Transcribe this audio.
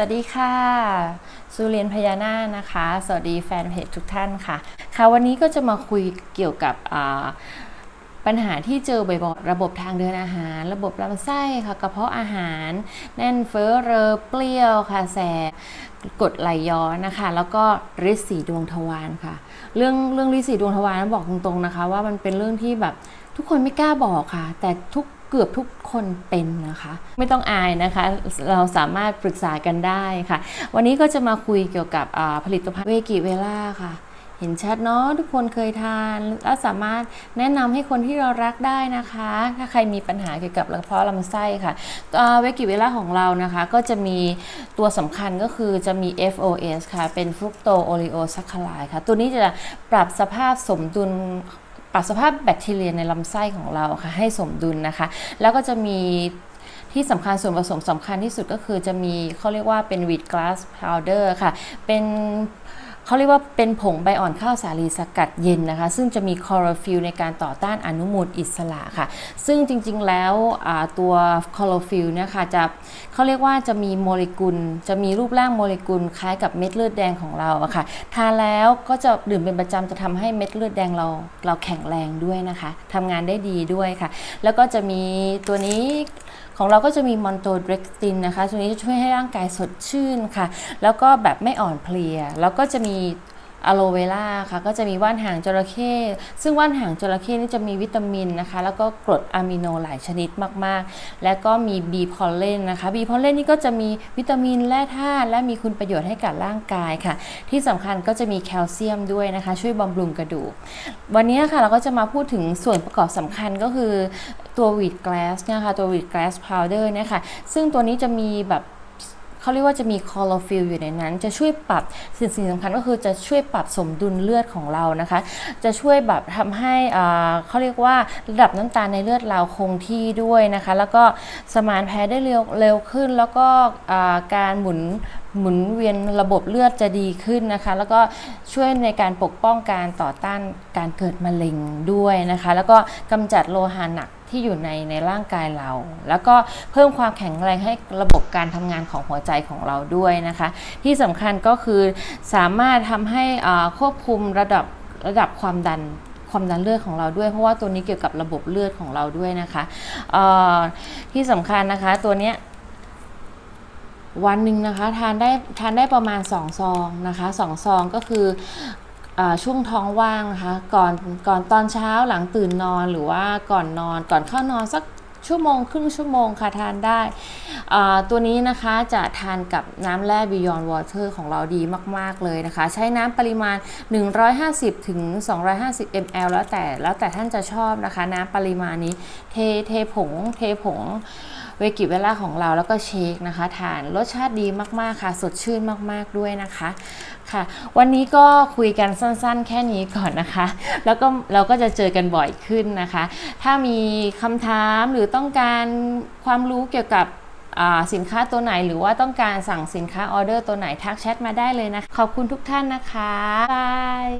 วัสดีค่ะสุเรียนพญานาคนะคะ สวัสดีแฟนเพจทุกท่านค่ะ ค่ะวันนี้ก็จะมาคุยเกี่ยวกับปัญหาที่เจอบ่อยๆระบบทางเดินอาหาร ระบบลำไส้ค่ะกระเพาะอาหาร แน่นเฟ้อเรอเปรี้ยวค่ะแสบกดไหลย้อนนะคะ แล้วก็ริดสีดวงทวารค่ะ เรื่องเรื่องริดสีดวงทวารนั้นบอกตรงๆนะคะ ว่ามันเป็นเรื่องที่แบบทุกคนไม่กล้าบอกค่ะ แต่ทุก เกือบทุกคนเป็นนะคะ ไม่ต้องอายนะคะ เราสามารถปรึกษากันได้ค่ะ วันนี้ก็จะมาคุยเกี่ยวกับผลิตภัณฑ์เวกิเวล่าค่ะเห็นชัดเนาะทุกคนเคยทานแล้วสามารถแนะนำให้คนที่เรารักได้นะคะ ถ้าใครมีปัญหาเกี่ยวกับกระเพาะลำไส้ค่ะเวกิเวล่าของเรานะคะ ก็จะมีตัวสำคัญก็คือจะมี FOS ค่ะ เป็นฟรุกโตโอลิโอซัคคาไลค่ะ ตัวนี้จะปรับสภาพสมดุล ปรับสภาพแบคทีเรียในลำไส้ของเราค่ะให้สมดุลนะคะ แล้วก็จะมีที่สำคัญส่วนผสมสำคัญที่สุดก็คือจะมีเขาเรียกว่าเป็นวีดกลาสพาวเดอร์ค่ะ เป็น เขาเรียกว่าเป็นผงใบอ่อนข้าวสาลีสกัดเย็นนะคะ ซึ่งจะมีคลอโรฟิลในการต่อต้านอนุมูลอิสระค่ะ ซึ่งจริงๆแล้วตัวคลอโรฟิลเนี่ยค่ะจะเขาเรียกว่าจะมีโมเลกุล จะมีรูปร่างโมเลกุลคล้ายกับเม็ดเลือดแดงของเราอะค่ะทานแล้วก็จะดื่มเป็นประจำจะทำให้เม็ดเลือดแดงเราเราแข็งแรงด้วยนะคะทำงานได้ดีด้วยค่ะ แล้วก็จะมีตัวนี้ ของเราก็จะมีมอนโตเดรกตินนะคะตัวนี้จะช่วยให้ร่างกายสดชื่นค่ะ แล้วก็แบบไม่อ่อนเพลีย แล้วก็จะมีอะโลเวล่าค่ะก็จะมีว่านหางจระเข้ซึ่งว่านหางจระเข้นี่จะมีวิตามินนะคะ แล้วก็กรดอะมิโนหลายชนิดมากๆ แล้วก็มีบีพอลเลนนะคะบีพอลเลนนี่ก็จะมีวิตามินแร่ธาตุและมีคุณประโยชน์ให้กับร่างกายค่ะ ที่สำคัญก็จะมีแคลเซียมด้วยนะคะ ช่วยบำรุงกระดูก วันนี้ค่ะเราก็จะมาพูดถึงส่วนประกอบสำคัญก็คือ ตัววีดแกลสเนี่ยค่ะตัววีดแกลสพาวเดอร์เนี่ยค่ะซึ่งตัวนี้จะมีแบบเขาเรียกว่าจะมีคอโรฟิลอยู่ในนั้น จะช่วยปรับสิ่งสิ่งสำคัญก็คือจะช่วยปรับสมดุลเลือดของเรานะคะ จะช่วยแบบทำให้เขาเรียกว่าระดับน้ำตาลในเลือดเราคงที่ด้วยนะคะ แล้วก็สมานแพ้ได้เร็วเร็วขึ้น แล้วก็การหมุนหมุนเวียนระบบเลือดจะดีขึ้นนะคะ แล้วก็ช่วยในการปกป้องการต่อต้านการเกิดมะเร็งด้วยนะคะ แล้วก็กำจัดโลหะหนัก ที่อยู่ในในร่างกายเรา แล้วก็เพิ่มความแข็งแรงให้ระบบการทำงานของหัวใจของเราด้วยนะคะ ที่สำคัญก็คือสามารถทำให้อ่าควบคุมระดับระดับความดันความดันเลือดของเราด้วย เพราะว่าตัวนี้เกี่ยวกับระบบเลือดของเราด้วยนะคะอ่อที่สำคัญนะคะตัวเนี้ยวันหนึ่งนะคะทานได้ทานได้ประมาณ2ซองนะคะ2ซองก็คือ ช่วงท้องว่างนะคะก่อนก่อนตอนเช้าหลังตื่นนอนหรือว่าก่อนนอนก่อนเข้านอนสักชั่วโมงครึ่งชั่วโมงค่ะทานได้ ตัวนี้นะคะจะทานกับน้ำแร่ Beyond Water ของเราดีมาก ๆ เลยนะคะ ใช้น้ำปริมาณ 150ถึง250 ml แล้วแต่แล้วแต่ท่านจะชอบนะคะ น้ำปริมาณนี้เทเทผงเทผงเเวกิเวล่าของเราแล้วก็เชคนะคะทานรสชาติดีมากๆค่ะ สดชื่นมากๆด้วยนะคะค่ะ วันนี้ก็คุยกันสั้นๆ แค่นี้ก่อนนะคะ แล้วก็เราก็จะเจอกันบ่อยขึ้นนะคะ ถ้ามีคำถามหรือต้องการความรู้เกี่ยวกับสินค้าตัวไหนหรือว่าต้องการสั่งสินค้าออเดอร์ตัวไหนทักแชทมาได้เลยนะคะขอบคุณทุกท่านนะคะบาย